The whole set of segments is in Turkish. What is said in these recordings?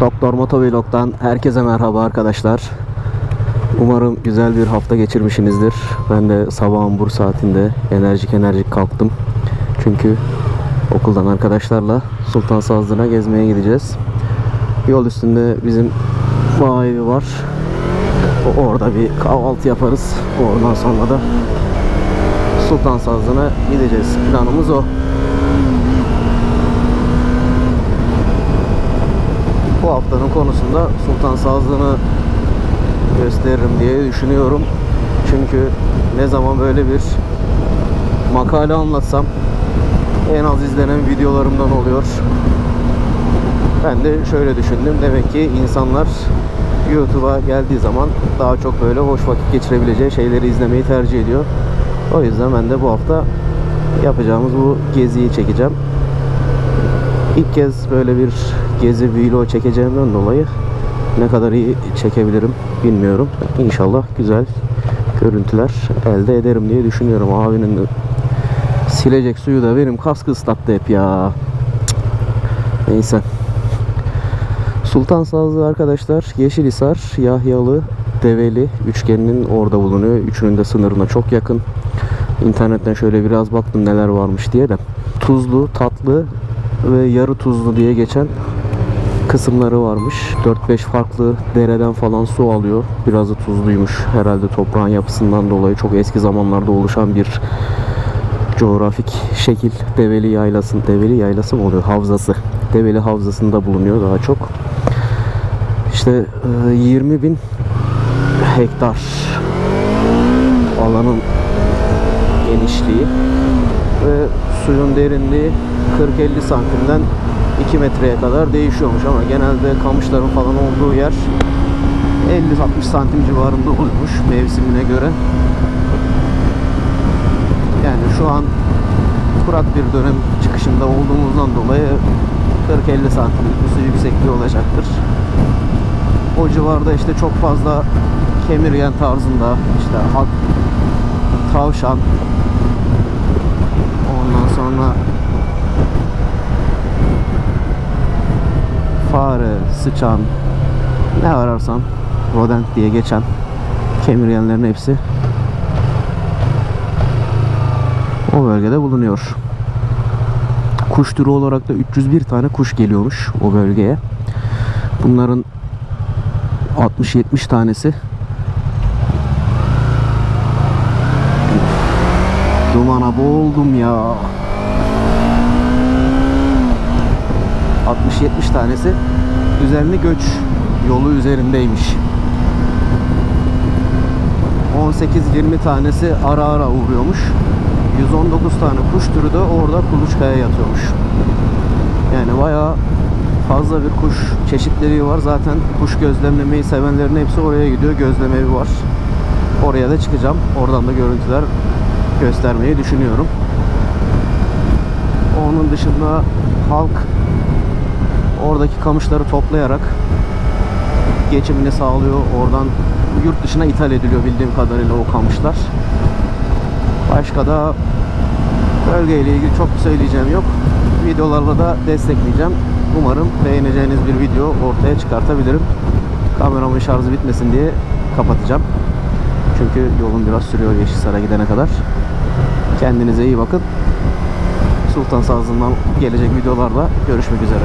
Doktor Motovlog'dan herkese merhaba arkadaşlar. Umarım güzel bir hafta geçirmişsinizdir. Ben de sabahın bur saatinde enerjik enerjik kalktım. Çünkü okuldan arkadaşlarla Sultan Sazlı'na gezmeye gideceğiz. Yol üstünde bizim bağ evi var. Orada bir kahvaltı yaparız. Ondan sonra da Sultan Sazlı'na gideceğiz. Planımız o. Bu haftanın konusunda Sultan Sazlığı'nı gösteririm diye düşünüyorum. Çünkü ne zaman böyle bir makale anlatsam en az izlenen videolarımdan oluyor. Ben de şöyle düşündüm. Demek ki insanlar YouTube'a geldiği zaman daha çok böyle hoş vakit geçirebileceği şeyleri izlemeyi tercih ediyor. O yüzden ben de bu hafta yapacağımız bu geziyi çekeceğim. İlk kez böyle bir gezi vlog çekeceğimden dolayı ne kadar iyi çekebilirim bilmiyorum. İnşallah güzel görüntüler elde ederim diye düşünüyorum. Abinin silecek suyu da benim kaskı ıslattı hep ya. Neyse. Sultan Sazlı arkadaşlar Yeşilhisar, Yahyalı, Develi üçgeninin orada bulunuyor. Üçünün de sınırına çok yakın. İnternetten şöyle biraz baktım neler varmış diye de. Tuzlu, tatlı ve yarı tuzlu diye geçen kısımları varmış. 4-5 farklı dereden falan su alıyor. Biraz da tuzluymuş. Herhalde toprağın yapısından dolayı çok eski zamanlarda oluşan bir coğrafik şekil. Develi Yaylası, Develi Yaylası mı oluyor? Havzası. Develi Havzası'nda bulunuyor daha çok. İşte e, 20 bin hektar alanın genişliği ve suyun derinliği 40-50 santimden 2 metreye kadar değişiyormuş ama genelde kamışların falan olduğu yer 50-60 santim civarında oluyormuş mevsimine göre. Yani şu an kurak bir dönem çıkışında olduğumuzdan dolayı 40-50 santimlik bir su yüksekliği olacaktır. O civarda işte çok fazla kemirgen tarzında işte halk tavşan ondan sonra fare, sıçan ne ararsan rodent diye geçen kemirgenlerin hepsi o bölgede bulunuyor. Kuş türü olarak da 301 tane kuş geliyormuş o bölgeye. Bunların 60-70 tanesi Dumana boğuldum ya. 60-70 tanesi düzenli göç yolu üzerindeymiş. 18-20 tanesi ara ara uğruyormuş. 119 tane kuş türü de orada kuluçkaya yatıyormuş. Yani bayağı fazla bir kuş çeşitliliği var. Zaten kuş gözlemlemeyi sevenlerin hepsi oraya gidiyor. Gözlemevi var. Oraya da çıkacağım. Oradan da görüntüler göstermeyi düşünüyorum. Onun dışında halk oradaki kamışları toplayarak geçimini sağlıyor. Oradan yurt dışına ithal ediliyor bildiğim kadarıyla o kamışlar. Başka da bölgeyle ilgili çok söyleyeceğim yok. Videolarla da destekleyeceğim. Umarım beğeneceğiniz bir video ortaya çıkartabilirim. Kameramın şarjı bitmesin diye kapatacağım. Çünkü yolum biraz sürüyor Yeşilsar'a gidene kadar. Kendinize iyi bakın. Sultan Sazlı'ndan gelecek videolarla görüşmek üzere.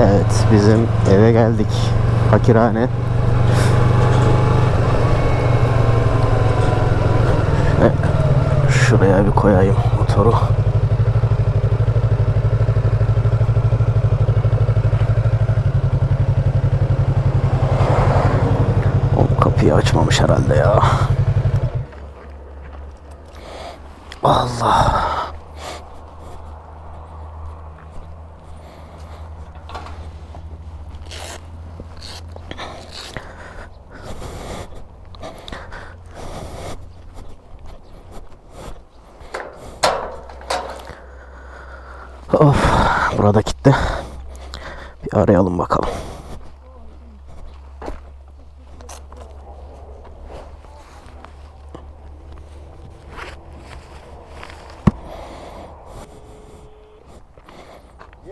Evet, bizim eve geldik. Fakirhane. Şuraya bir koyayım motoru. O kapıyı açmamış herhalde ya. Allah. Of, burada gitti. Bir arayalım bakalım.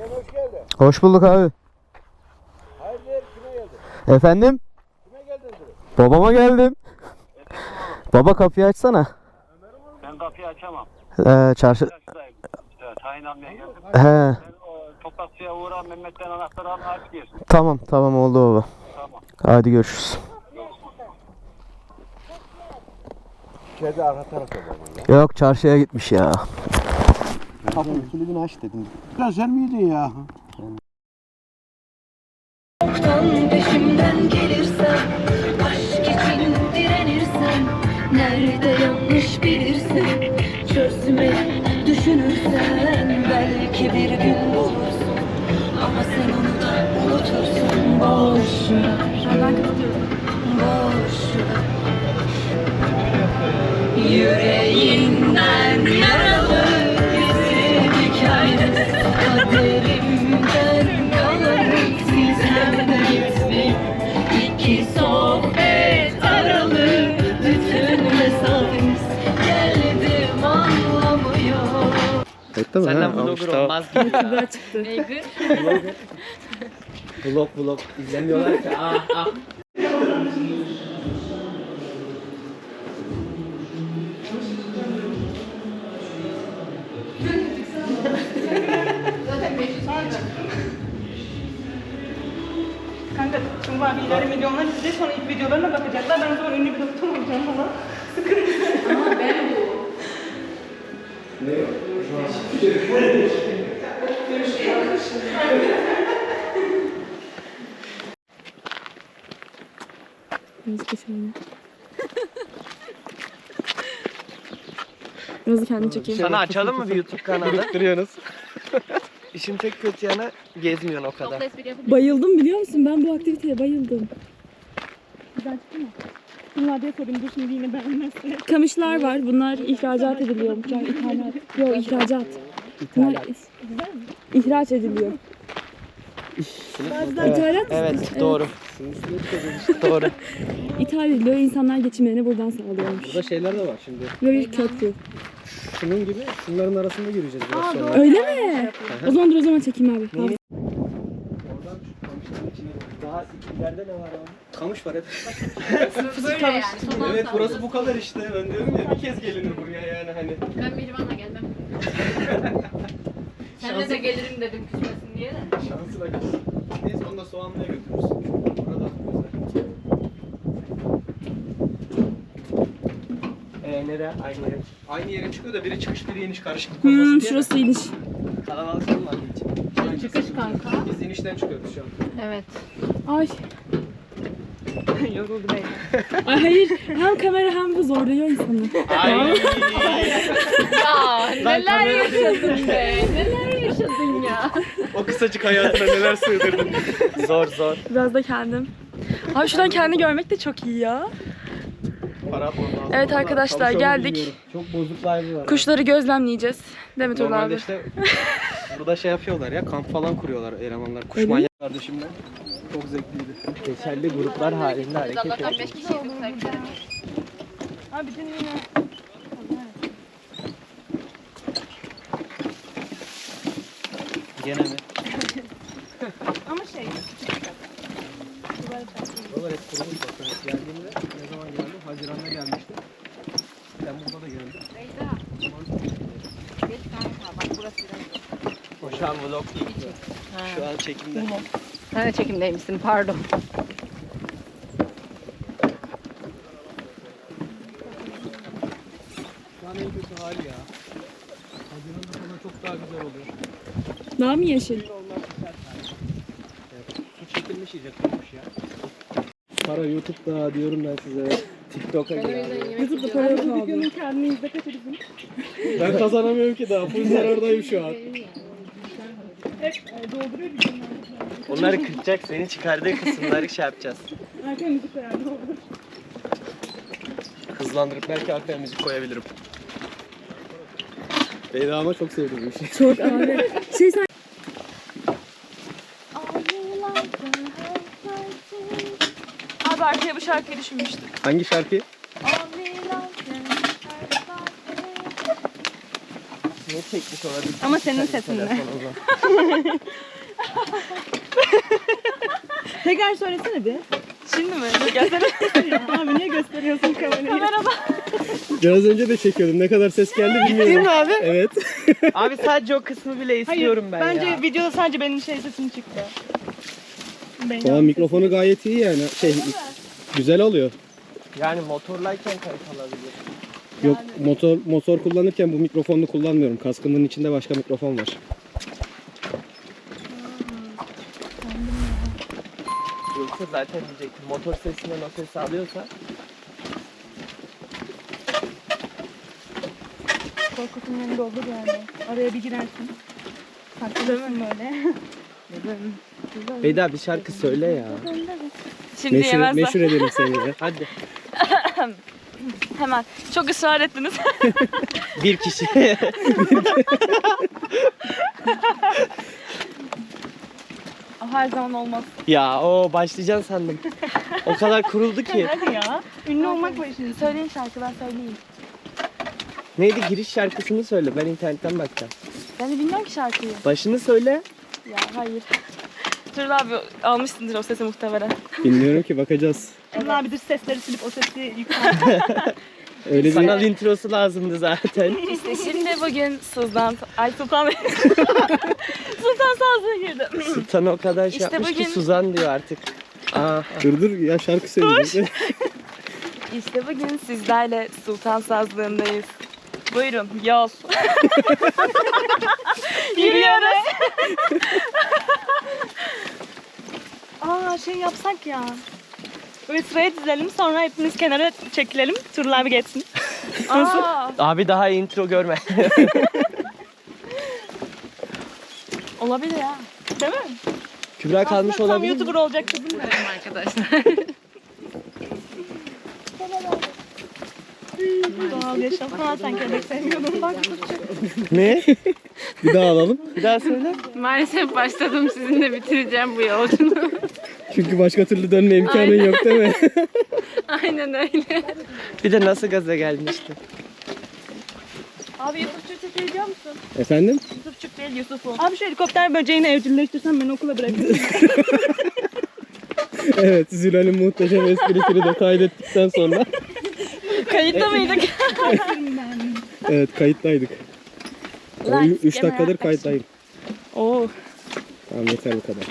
Hoş geldin. Hoş bulduk abi. Hayırdır kime geldin? Efendim? Kime geldin direkt? Babama geldim. Baba kapıyı açsana. Ben kapıyı açamam. Ee, çarşı... Yaştayım. İşte tayin almaya geldim. He, Sen o uğra Mehmet'ten anahtarı al aç gir. tamam tamam oldu baba. Tamam. Hadi görüşürüz. Kedi arka tarafa. Yok çarşıya gitmiş ya. Kapının kilidini aç dedim. Ya sen miydin ya? Peşimden Senden vlogger olmaz gibi ya. Neygır Vlog vlog izlemiyorlar ki. Ah ah. Kanka şimdi abi ileride milyonlar izleyecek sonra ilk videolarına bakacaklar. Ben o zaman ünlü bir doktor olacağım falan. Yazı kendi çekeyim. Sana açalım mı bir YouTube kanalı? Biriktiriyorsunuz. İşin tek kötü yanı gezmiyorsun o kadar. Bayıldım biliyor musun? Ben bu aktiviteye bayıldım. Bunlar diye dur şimdi yine beğenmezse. Kamışlar var. Bunlar ihracat ediliyor. Yani ithalat. Yok ihracat. Bunlar ihraç ediliyor. Evet, İthalat evet doğru. doğru. İthal ediliyor. İnsanlar geçimlerini buradan sağlıyormuş. Burada şeyler de var şimdi. Böyle bir köprü. Şunun gibi şunların arasında yürüyeceğiz biraz sonra. Öyle mi? O zaman dur o zaman çekeyim abi. Tamam. İleride ne var abi? Kamış var hep. Böyle yani. evet burası bu kadar işte. Ben diyorum ya bir kez gelinir buraya yani hani. Ben Mihriban'la gelmem. Senle de gelirim dedim küsmesin diye de. Şansına gelsin. Neyse onu da soğanlıya götürürsün. Burada güzel. Ee, nere? Aynı yere. Aynı yere çıkıyor da biri çıkış biri iniş karışıklık olmasın Hmm, diye. şurası iniş. Kalabalık olmadığı için. Çıkış kanka. Biz inişten çıkıyoruz şu an. Evet. Ay. Yoruldu bey. Ay hayır. Hem kamera hem bu zorluyor insanı. Ya neler yaşadın be. Neler yaşadın ya. O kısacık hayatına neler sığdırdın. Zor zor. Biraz da kendim. Abi şuradan kendi görmek de çok iyi ya. Evet arkadaşlar geldik. Çok bozuk live'ı var. Kuşları gözlemleyeceğiz. Demet Normalde abi. işte burada şey yapıyorlar ya kamp falan kuruyorlar elemanlar. Kuş manyak kardeşimle. Çok zevkliydi. Geçerli gruplar halinde hareket ediyor. 5 kişiydik sanki. Abi bütün yine Gene mi? ama şey kurumuş bak. Geldiğimde ne zaman geldim? Haziran'da gelmiştim. Temmuz'da da geldim. O şu an vlog değil. Şu an çekimde. Sen de çekimdeymişsin pardon. Şu an en kötü hali ya. Haziran'da falan çok daha güzel oluyor. Daha mı yeşil? Su çekilmiş iyice kurumuş ya. Para YouTube'da diyorum ben size. TikTok'a gel. YouTube'da para yok abi. Videonun kendini izle kaç bizim. Ben kazanamıyorum ki daha. Full zarardayım şu an. Hep e, dolduruyor videonun. Onları kıracak. Seni çıkardığı kısımları şey yapacağız. Arkaya müzik koyar ne olur. Hızlandırıp belki arkaya müzik koyabilirim. Beyda ama çok sevdim bu işi. Çok abi. Şey sen Abi arkaya bu şarkıyı düşünmüştüm. Hangi şarkı? Ne çekmiş olabilir? Ama senin sesinle. Tekrar söylesene bir. Şimdi mi? Gelsene. abi niye gösteriyorsun kamerayı? Kamerada. Biraz önce de çekiyordum. Ne kadar ses geldi bilmiyorum. Değil mi abi? Evet. Abi sadece o kısmı bile istiyorum ben Bence ya. videoda sadece benim şey sesim çıktı. Benim Valla mikrofonu gayet iyi yani. Şey güzel oluyor. Yani motorlayken kayıt alabilir. Yok motor motor kullanırken bu mikrofonu kullanmıyorum. Kaskımın içinde başka mikrofon var. Yoksa zaten diyecektim. Motor sesinden o sesi alıyorsa Korkut'un yanında olur yani. Araya bir girersin. Saklanırsın böyle. Beyda bir şarkı söyle ya. Şimdi Meşhur, yemezler. meşhur edelim seni de. Hadi. Hemen. Çok ısrar ettiniz. Bir kişi. Her zaman olmaz. ya o başlayacaksın sandım. O kadar kuruldu ki. Hadi ya. Ünlü olmak var şimdi. Söyleyin şarkı ben söyleyeyim. Neydi giriş şarkısını söyle. Ben internetten bakacağım. Ben de bilmiyorum ki şarkıyı. Başını söyle. Ya hayır. Turul abi almışsındır o sesi muhtemelen. Bilmiyorum ki bakacağız. Turul abidir sesleri silip o sesi yükseltti. Öyle bir Sanal introsu lazımdı zaten. işte şimdi bugün Suzan... Ay Sultan. Sultan Sazlı'ya girdi. Sultan o kadar şey İşte yapmış ki bugün- Suzan diyor artık. Aa, dur dur ya şarkı söyleyeceğiz. İşte bugün sizlerle Sultan Sazlığı'ndayız. Buyurun yol. Yürüyoruz. Aa şey yapsak ya. Böyle sıraya dizelim sonra hepimiz kenara çekilelim. Turul abi geçsin. Aa, abi daha iyi intro görme. olabilir ya. Değil mi? Kübra kalmış Tam olabilir mi? YouTuber olacak dedim de. Arkadaşlar. Doğal yaşam. Ha sen köpek sevmiyordun. Bak Ne? bir daha alalım. Bir daha söyle. Maalesef başladım sizinle bitireceğim bu yolculuğu. Çünkü başka türlü dönme imkanın yok değil mi? Aynen öyle. Bir de nasıl gaza geldin işte. Abi Yusufçuk çekebiliyor musun? Efendim? Yusufçuk değil Yusuf'u. Abi şu helikopter böceğini evcilleştirsen ben okula bırakırım. Evet Zülal'in muhteşem esprisini de kaydettikten sonra. Kayıtta mıydık? Evet kayıttaydık. Lan, 3 yeme dakikadır kayıttayım. Oo. Tamam yeter bu kadar.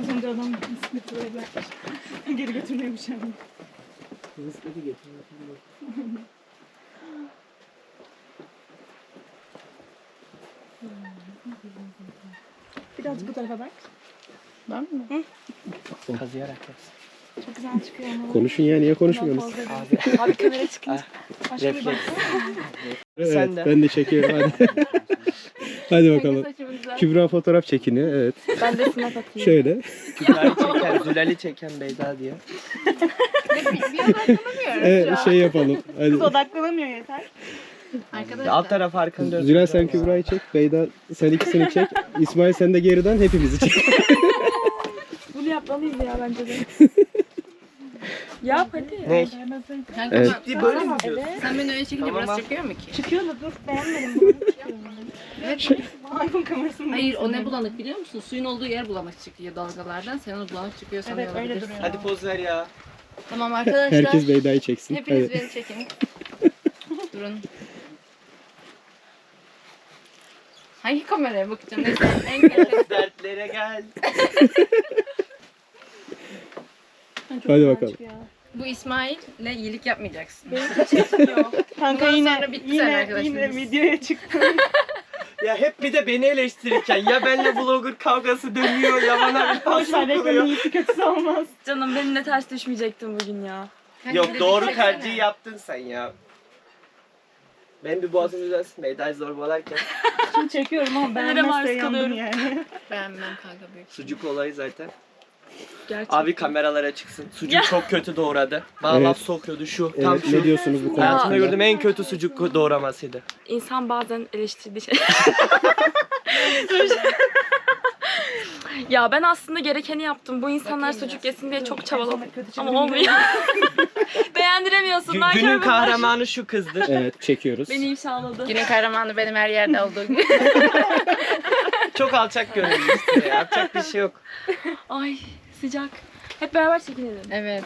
Az önce adam bırakmış. Geri götürmüyormuş yani. Biraz bu tarafa bak. Kazıyarak yapsın. Çok güzel çıkıyor ama. Konuşun ya niye konuşmuyorsunuz? Abi Abi kamera çıkınca. Başka bir refleks. bak. Evet Sen de. ben de çekiyorum hadi. hadi bakalım. Kübra fotoğraf çekiniyor evet. Ben de snap atayım. Şöyle. Kübra'yı çeken, Zülal'i çeken Beyda diye. Bir odaklanamıyorum Evet şu an. şey yapalım. Hadi. Kız odaklanamıyor yeter. Arkadaşlar. Alt taraf arkanı dön. Zülal sen Kübra'yı çek. Beyda sen ikisini çek. İsmail sen de geriden hepimizi çek. Bunu yapmalıyız ya bence de. Yap hadi. Ne? Kanka Evet. bak, Ciddi böyle mi diyorsun? sen beni öyle çekince Tamam, burası al. çekiyor mu ki? Çıkıyor da dur beğenmedim. iPhone kamerasını Hayır o ne bulanık biliyor musun? Suyun olduğu yer bulanık çıkıyor dalgalardan. Sen onu bulanık çıkıyor Evet sanıyor öyle olabilirsin. duruyor. Hadi poz ver ya. Tamam arkadaşlar. Herkes Beyda'yı çeksin. Hepiniz Hadi. beni çekin. Durun. Hangi kameraya bakacağım? Neyse en kötü. Dertlere gel. Hadi bakalım. Bu İsmail'le iyilik yapmayacaksın. Kanka Bundan yine sonra bitti sen yine arkadaşlarımız. yine videoya çıktım. Ya hep bir de beni eleştirirken ya benle vlogger kavgası dönüyor ya bana bir Boş ver pas reklamın oluyor. iyisi kötüsü olmaz. Canım benimle ters düşmeyecektin bugün ya. Yok doğru tercihi yaptın sen ya. Ben bir boğazım düzelsin Beyda'yı zorbalarken. Şimdi çekiyorum ama Nereye beğenmezse maruz yandım kalıyorum? yani. Beğenmem kanka büyük. Sucuk olayı zaten. Gerçekten. Abi kameralara çıksın. Sucuk çok kötü doğradı. Bana Evet. laf sokuyordu şu. Tam Evet, şu. ne diyorsunuz bu konu Hayatımda hakkında? gördüğüm en kötü sucuk doğramasıydı. İnsan bazen eleştirdiği şey. ya ben aslında gerekeni yaptım. Bu insanlar sucuk yesin diye çok çabaladım. Ama olmuyor. Beğendiremiyorsun. Gü- nankör günün bunlar. kahramanı şu kızdır. Evet çekiyoruz. Beni ifşaladı. Günün kahramanı benim her yerde olduğu gibi. Çok alçak gönüllü işte ya. Yapacak bir şey yok. Ay sıcak. Hep beraber çekinelim. evet.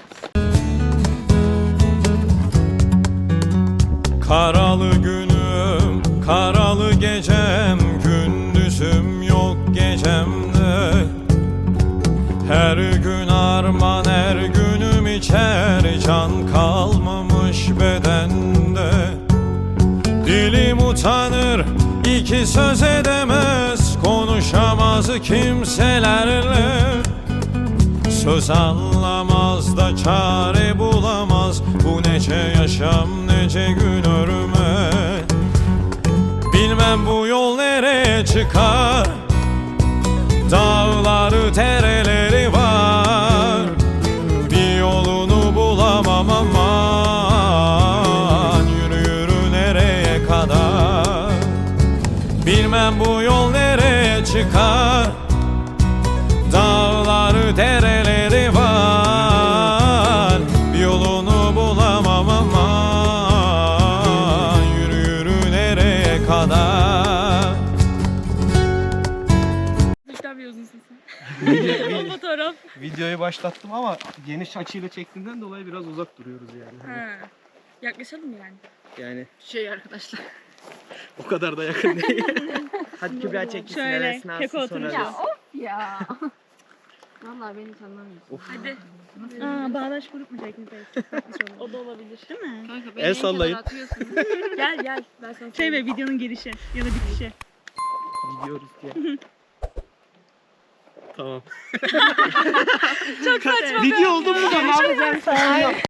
Karalı günüm, karalı gecem, gündüzüm yok gecemde. Her gün arman, her günüm içer, can kalmamış bedende. Dilim utanır, iki söz edemez, konuşamaz kimselerle. Söz anlamaz da çare bulamaz. Bu nece yaşam nece gün örme Bilmem bu yol nereye çıkar. Dağları tereleri başlattım ama geniş açıyla çektiğinden dolayı biraz uzak duruyoruz yani. Ha. Yaklaşalım yani. Yani Şey arkadaşlar. o kadar da yakın değil. Hadi Kübra çekilsin Şöyle, hevesini keko alsın sonra. oturacağız. biz- Ya. Vallahi beni hiç anlamıyorsun. Hadi. Aa, bağdaş kurup mu çekmiş? O da olabilir. Değil mi? Kanka beni El en sallayın. kenara atıyorsun. Gel gel. Ben sana Şey ve videonun girişi ya da bitişi. Gidiyoruz diye. Tamam. Çok saçma. Video oldu mu yapacağım?